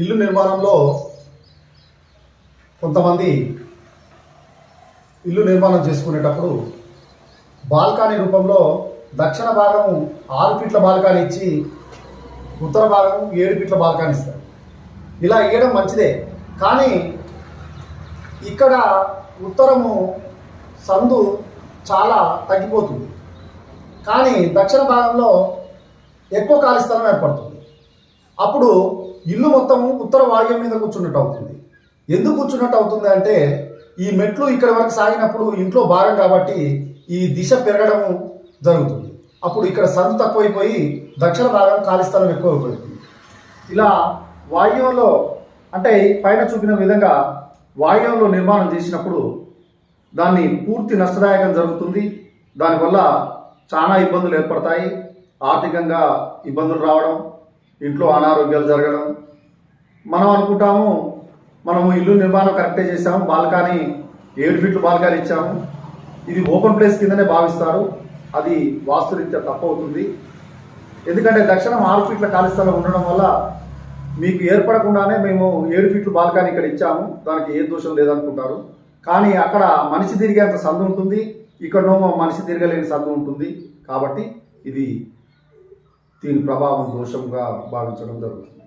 ఇల్లు నిర్మాణంలో కొంతమంది ఇల్లు నిర్మాణం చేసుకునేటప్పుడు బాల్కనీ రూపంలో దక్షిణ భాగం ఆరు ఫీట్ల బాల్కనీ ఇచ్చి ఉత్తర భాగం ఏడు ఫీట్ల బాల్కనీ ఇస్తారు. ఇలా ఇవ్వడం మంచిదే. కానీ ఇక్కడ ఉత్తరము సందు చాలా తగ్గిపోతుంది. కానీ దక్షిణ భాగంలో ఎక్కువ ఖాళీ స్థలం ఏర్పడుతుంది. అప్పుడు ఇల్లు మొత్తము ఉత్తర వాయువ్యం మీద కూర్చున్నట్టు అవుతుంది. ఎందుకు కూర్చున్నట్టు అవుతుంది అంటే ఈ మెట్లు ఇక్కడ వరకు సాగినప్పుడు ఇంట్లో భాగం కాబట్టి ఈ దిశ పెరగడం జరుగుతుంది. అప్పుడు ఇక్కడ సందు తక్కువైపోయి దక్షిణ భాగం ఖాళీ స్థలం ఎక్కువైపోతుంది ఇలా వాయువ్యంలో అంటే పైన చూపిన విధంగా వాయువ్యంలో నిర్మాణం చేసినప్పుడు దాన్ని పూర్తి నష్టదాయకం జరుగుతుంది. దానివల్ల చాలా ఇబ్బందులు ఏర్పడతాయి. ఆర్థికంగా ఇబ్బందులు రావడం ఇంట్లో అనారోగ్యాలు జరగడం. మనం అనుకుంటాము మనము ఇల్లు నిర్మాణం కరెక్టే చేసాము బాల్కనీ ఏడు ఫీట్లు బాల్కనీ ఇచ్చాము. ఇది ఓపెన్ ప్లేస్ కిందనే భావిస్తారు. అది వాస్తురీత్యా తప్పు అవుతుంది ఎందుకంటే దక్షిణం ఆరు ఫీట్ల ఖాళీ స్థలం ఉండడం వల్ల మీకు ఏర్పడకుండానే మేము ఏడు ఫీట్లు బాల్కనీ ఇక్కడ ఇచ్చాము. దానికి ఏ దోషం లేదనుకుంటారు. కానీ అక్కడ మనిషి తిరిగేంత సందు ఉంటుంది. ఇక్కడనేమో మనిషి తిరగలేని సందు ఉంటుంది. కాబట్టి ఇది దీని ప్రభావం దోషంగా భావించడం జరుగుతుంది.